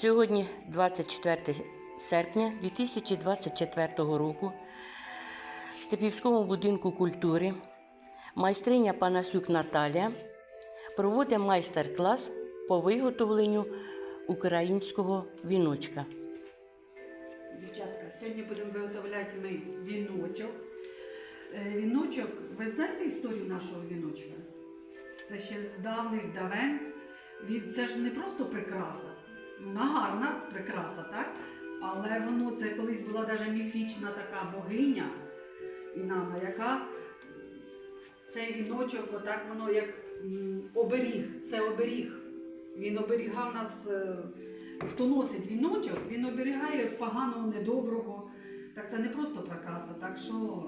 Сьогодні 24 серпня 2024 року в Степівському будинку культури майстриня Панасюк Наталія проводить майстер-клас по виготовленню українського віночка. Дівчатка, сьогодні будемо виготовляти ми віночок. Е, Віночок, ви знаєте історію нашого віночка? Це ще з давних давен. Це ж не просто прикраса. Вона гарна прикраса, так? Але воно це колись була навіть міфічна така богиня Інана, яка цей віночок, отак воно як оберіг, це оберіг. Він оберігав нас. е, Хто носить віночок, він оберігає поганого, недоброго. Так це не просто прикраса, так що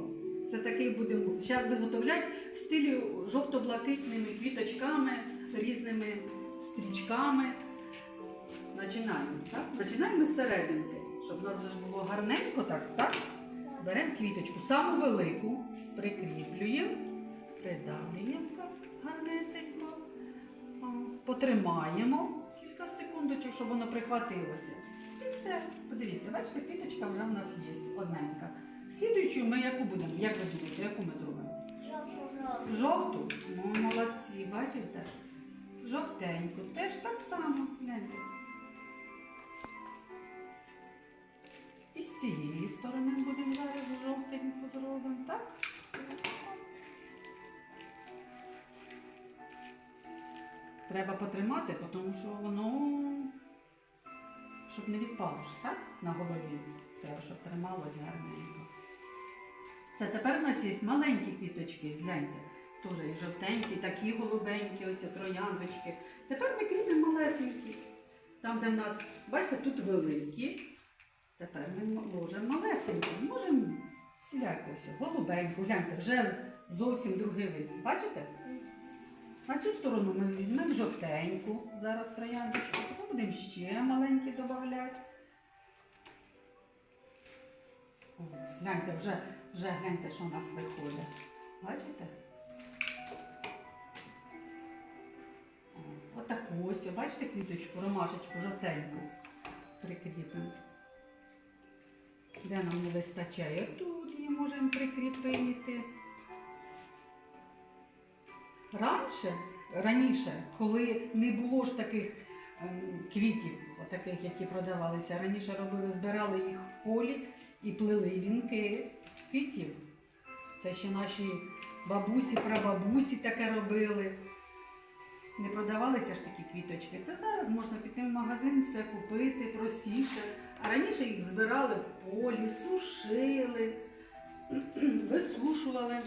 це такий будемо зараз виготовляти в стилі жовто-блакитними квіточками, різними стрічками. Починаємо. Так? Починаємо з серединки, щоб у нас було гарненько, так, так? Беремо квіточку, саму велику, прикріплюємо, придавлюємо так гарнесенько, потримаємо кілька секундочок, щоб воно прихватилося. І все. Подивіться, бачите, квіточка вже в нас є одненька. Слідуючу ми яку будемо? Як ви думаєте, яку ми зробимо? Жовту? Ну, молодці, бачите? Жовтеньку. Теж так само. Гляньте. Цієї сторони будемо зараз жовтеньку зробимо, так? Треба потримати, тому що воно, щоб не відпало так? На голові. Треба, щоб трималось гарненько. Це тепер у нас є маленькі квіточки, гляньте. Теж і жовтенькі, такі голубенькі, ось трояндочки. Тепер ми кріпимо малесенькі. Там, де в нас, бачите, тут великі. Тепер ми ложимо малесенькі. Можемо всіляко голубеньку. Гляньте, вже зовсім другий вид. Бачите? На цю сторону ми візьмемо жовтеньку, зараз трояндочку, потім будемо ще маленькі додавати. Гляньте, вже, вже гляньте, що у нас виходить. Бачите? Отаку ось, бачите квіточку, ромашечку, жовтеньку прикріпимо. Де нам не вистачає? Тут її можемо прикріпити. Раніше, раніше, коли не було ж таких ем, квітів, отаких, які продавалися, раніше робили, збирали їх в полі і плели вінки з квітів. Це ще наші бабусі, прабабусі таке робили. Не продавалися ж такі квіточки. Це зараз можна піти в магазин, все купити простіше. А раніше їх збирали в полі, сушили, висушували.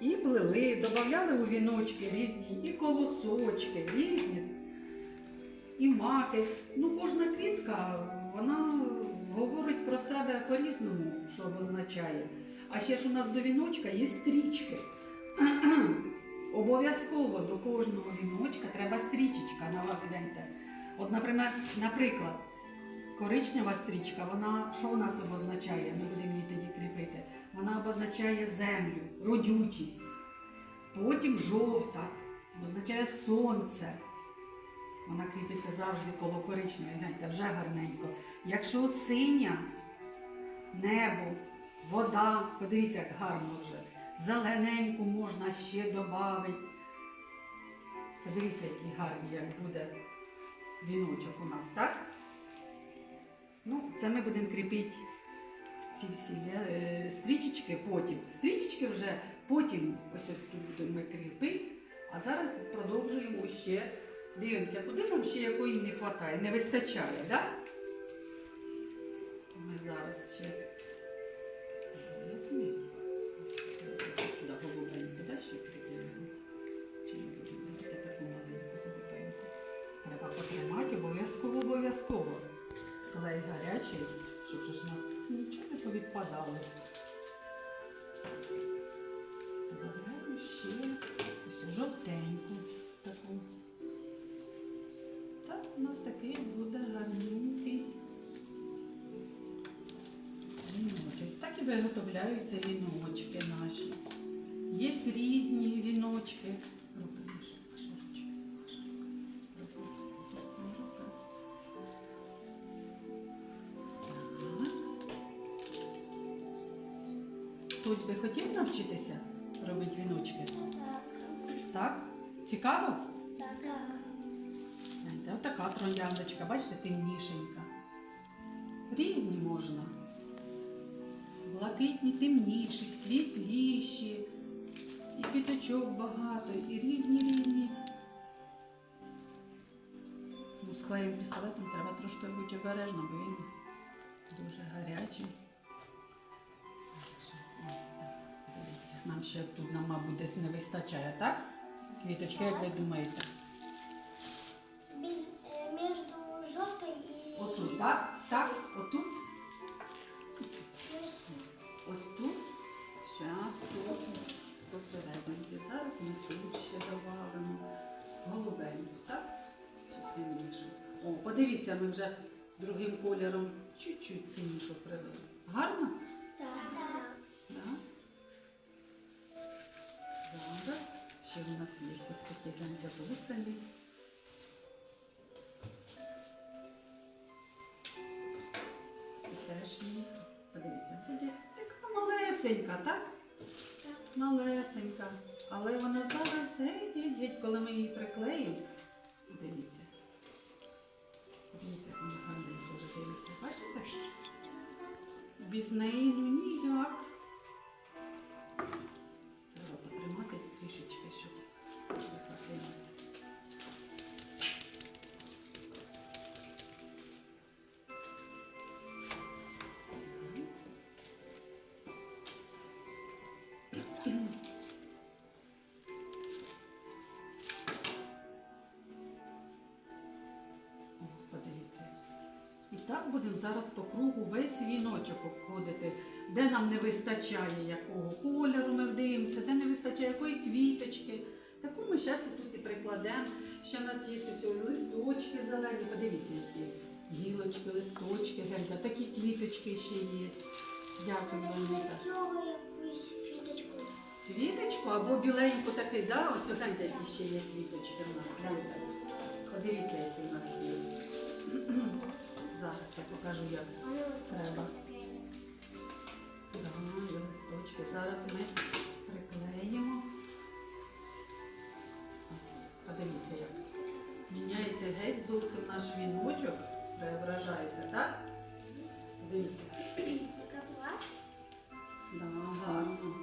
І плели, додавали у віночки різні і колосочки, різні, і маки. Ну, кожна квітка, вона говорить про себе по-різному, що обозначає. А ще ж у нас до віночка є стрічки. Обов'язково до кожного віночка треба стрічечка на вас гляньте. От, наприклад, наприклад, коричнева стрічка, вона що вона собі означає? Ми будемо її тоді кріпити. Вона обозначає землю, родючість. Потім жовта, означає сонце. Вона кріпиться завжди коло коричневої, гляньте, вже гарненько. Якщо синя, небо, вода, подивіться, як гарно вже. Зелененьку можна ще додати. Подивіться, які гарні, як буде віночок у нас, так? Ну, це ми будемо кріпити ці всі е, стрічечки потім. Стрічечки вже потім ось ось тут будемо кріпити, а зараз продовжуємо ще. Дивимося, куди нам ще якої не вистачає, не вистачає, так? Ми зараз ще. Потримати обов'язково, обов'язково. Клей гарячий, щоб ж у нас нічого не повідпадало. Добавляємо ще ось жовтеньку таку. Так, у нас такий буде гарненький віночок. Так і виготовляються віночки наші. Є різні віночки. Хтось би хотів навчитися робити віночки? Так. Так? Цікаво? Так. Знаєте, отака трояндочка, бачите, темнішенька. Різні можна. Блакитні, темніші, світліші. І квіточок багато, і різні різні. Ну, з клеєм пістолетом треба трошки бути обережно, бо він дуже гарячий. Нам ще тут, нам, мабуть, десь не вистачає, так? Квіточки, як ви думаєте? Е, Між жовтою і... Отут, так? Так, отут. Ось тут. Зараз тут посерединки. Зараз ми тут ще додамо голубеньку, так? Ще сильнішу. О, подивіться, ми вже другим кольором чуть-чуть сильнішу привели. Гарно? Ще у нас є ось такі гляньте бусини. І теж їх. Подивіться, така малесенька, так? Малесенька. Але вона зараз геть, геть, геть, коли ми її приклеїмо. Дивіться. Дивіться, вона гарненько вже дивиться. Бачите? Без неї ну ніяк. І так будемо зараз по кругу весь віночок обходити, де нам не вистачає якого кольору ми дивимося, де не вистачає якої квіточки. Таку ми зараз і тут і прикладемо. Ще в нас є ось листочки зелені. Подивіться, які гілочки, листочки, гелька, такі квіточки ще є. Дякую, Аніта. Цього якусь квіточку. Квіточку або біленьку такий, да? ось гляньте, які ще є квіточки в нас. Гляньте. Подивіться, які в нас є. Зараз я покажу, як Треба. таке. Да, листочки. Зараз ми приклеїмо. Подивіться, як міняється геть зовсім наш віночок, преображається, так? Дивіться. Да, гарно.